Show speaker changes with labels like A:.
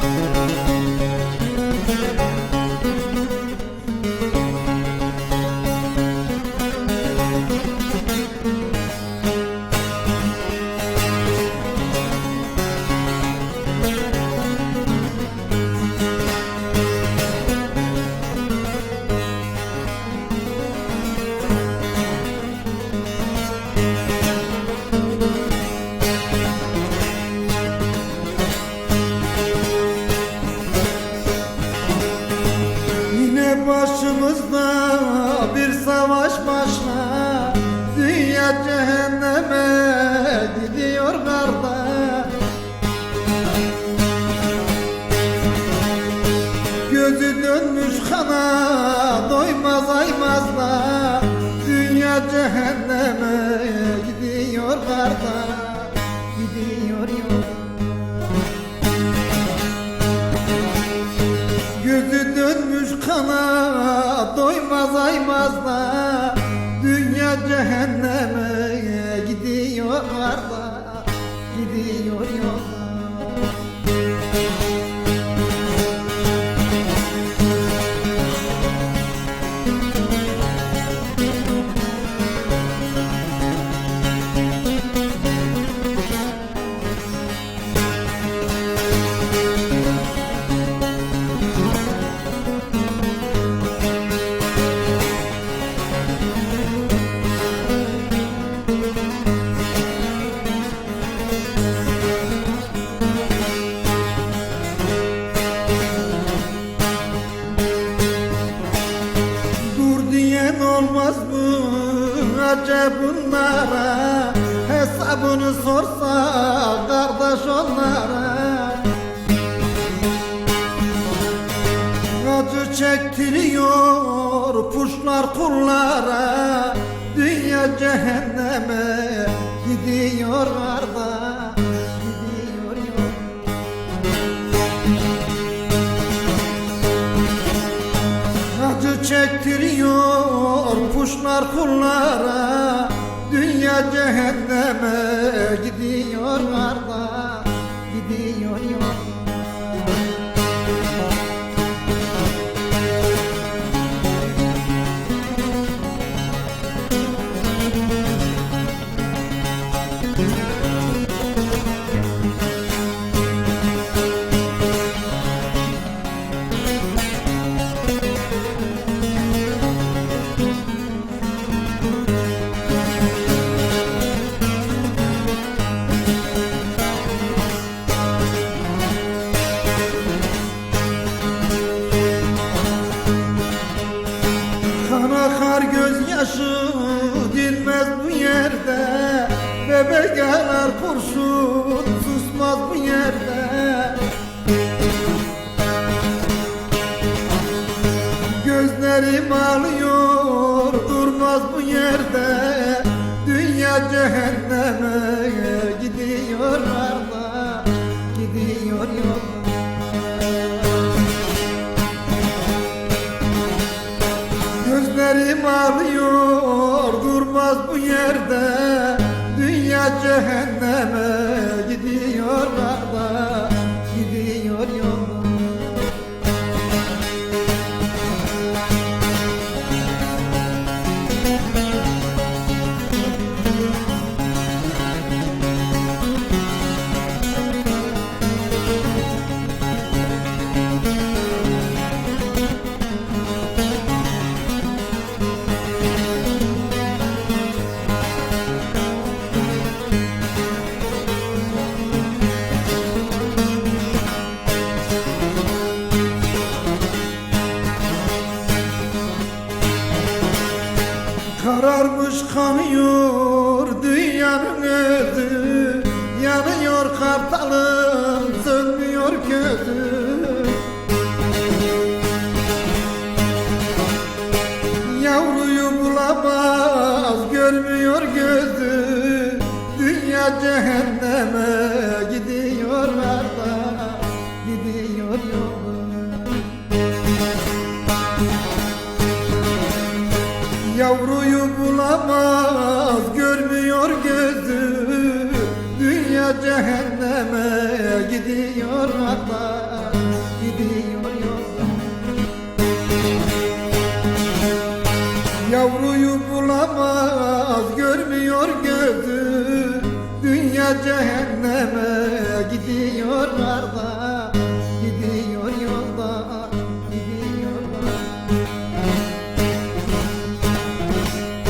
A: Thank you. Başımızda bir savaş başla Dünya cehenneme gidiyor kardeş. Gözü dönmüş kana doymaz aymazla Dünya cehenneme da Dünya cehenneme gidiyor da Gidiyor yolda olmaz mı acaba bunlara? Hesabını sorsa kardeş onlara. Acı çektiriyor puşlar kullara. Dünya cehenneme gidiyor arda puşlar kullara Dünya cehenneme gidiyor gözyaşı dinmez bu yerde. Bebek yarar kurşun susmaz bu yerde. Gözlerim ağlıyor durmaz bu yerde. Dünya cehenneme gidiyor arda Gidiyor yolda Gözlerim ağlıyor durmaz bu yerde. Dünya cehenneme Kararmış kanıyor dünyanın özü. Yanıyor kartalım sönmüyor gözü cehenneme gidiyor kardeş